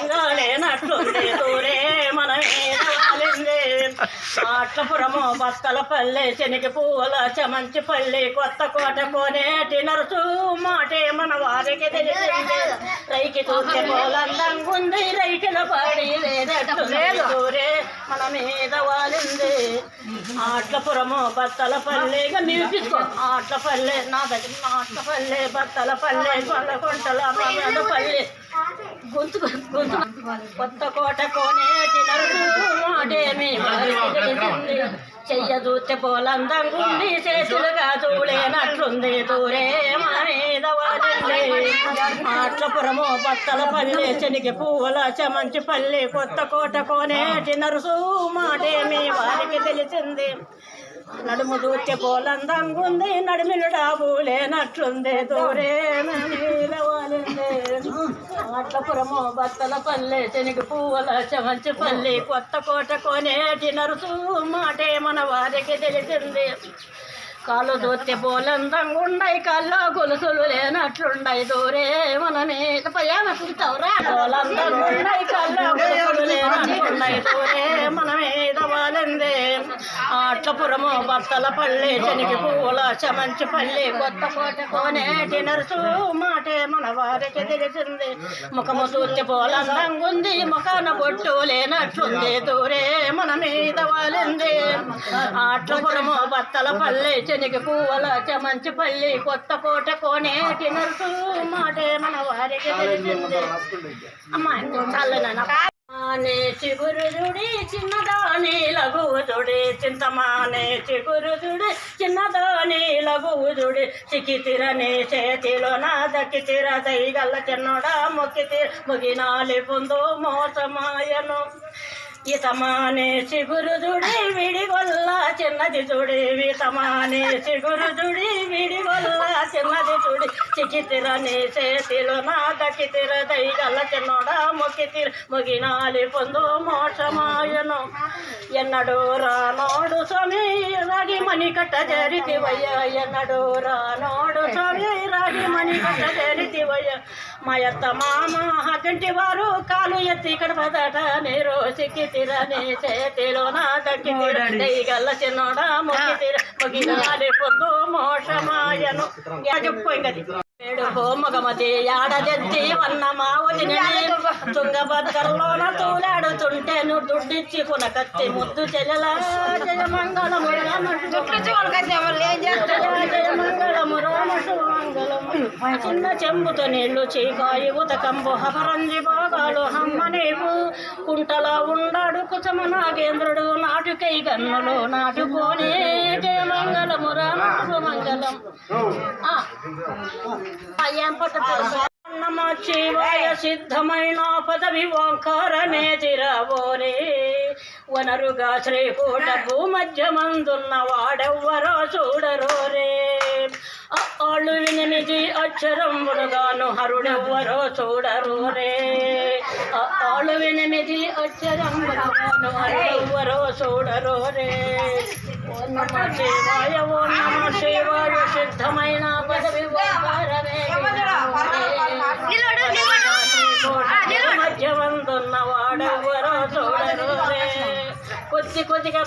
అందంగా లేనట్లుంది దూరే మన మీద వాలింది ఆట్లపురము బత్తల పల్లె శనికి పువ్వుల చమంచి పల్లి కొత్త కోట కోనేటి నరుసు మాటే మన వారికి తెలిసింది. రైకి చూస్తే పోలందంగా ఉంది రైకిల పడి లేదట్లుంది దూరే మన మీద వాలింది. ఆట్లపురము బత్తల పల్లెగా తీసుకో ఆట్ల పల్లె నా దగ్గర ఆట్ల పల్లె బత్తల పల్లె కొల్లకుంటల పల్లె. గొంతు గొంతు కొత్త కోట కోనేటి నరుసు మాటేమి వారికి చెయ్య చూస్తే పోలందంగుంది చేతులుగా చూడేనట్లుంది దూరే మీద వాలింది ఆట్లపురము బత్తల పల్లె చెనికి పువ్వుల చెమంచి పల్లె కొత్త కోట కోనేటి నరుసు మాటేమి వారికి తెలిసింది నడుము దూర్చె పోలందంగుంది నడిమిలు డాబు దూరే మీద వాలింది. అట్లపురము బత్తల పల్లె శనగ పువ్వుల చమంచి పల్లి కొత్త కోట కొనేటి నరుసు మాటే మన వారికి తెలిసింది. కాళ్ళు దూర్తి పోలందంగుండయి కల్లో గొలుసులు లేనట్లుండయి దూరే మన మీద పయ్యాన చూస్తావురా. పోలందంగుండయి కళ్ళ గొలుసులు లేనట్లుండయి దూరే మన ఆట్లపురము బత్తల పల్లి శనికి పువ్వుల చమంచి పల్లి కొత్త కోట కోనేటి నరుసు మాటే మన వారికి తెలిసింది ముఖము చూచి పోలందంగుంది ముఖాన బొట్టు లేనట్లుంది. దూరే మన మీద వాలింది. ఆట్లపురము బత్తల పల్లి శనికి పువ్వుల చమంచి పల్లి కొత్త కోట కోనేటి నరుసు మాటే మన వారికి తెలిసింది అమ్మా చల్లన మానే చిగురుజుడి చిన్నదాని లఘువుజుడి చింతమానే చిగురుజుడి చిన్నదోని లఘువుజుడి. చికితిరని చేతిలో నా దక్కితిర దైగల్ల చిన్నడా మొక్కితి ముగినాలి పొందు మోసమాయను. ఇతమానే చిగురుజుడి విడిగొల్ల చిన్నది చుడి వితమానే చిగురుజుడి విడిగొల్ల చిన్నది చూడి చికితిరని చేతిలో నా దక్కితిర దైగల్ల చిన్నడా మొక్కితిర. ముగినాలి పొందు మోసమాయను ఎన్నడు రానోడు స్వామి రాగి మణికట్ట జరితివయ్య. ఎన్నడు రానోడు స్వామి రాగి మణికట్ట జరితివయ్య. మా యత్త మామ అకంటి వారు కాలు ఎత్తి కడపదట నీరు సిక్కి తిరని చేతిలో నా దక్కి గల్ల చిన్నోడా మొక్కి తిర మొగినాలి పొందు మోషమాయను చెప్పుకోయింది ఏడుకో మగమతి ఏడదెత్తి వన్న మా వదిన తుంగభద్రలోన తూలాడుతుంటే నువ్వు దుడ్డిచ్చి పునకత్తి ముద్దు చెల్లెల. చిన్న చెంబుతో నీళ్ళు చీకాయి ఉతకంబు హపరంజి భాగాలు హమ్మ నీవు కుంటల ఉండాడు కుచమ నాగేంద్రుడు. నాటుకై గన్నులు నాటుకోనే జయమంగళము రామంగళం అయ్యాం పట్టు నమ శివాయ సిద్ధమైన పదవి ఓంకారమే తిరవోరే వనరుగా శ్రీకూట భూమధ్యమందున్న వాడెవ్వరో చూడరో రే వినిమిది ఎనిమిది అక్షరములుగాను హరుడెవ్వరో చూడరు రే ఆళ్ళు ఎనిమిది అక్షరములుగాను హరుడెవ్వరో చూడరు రే ఓ నమ శివాయ ఓ నమ శివాయ సిద్ధమైన పదవి ఓంకారమే మధ్యమందున్న వాడెవ్వరో చూడరు రే కొద్ది కొద్దిగా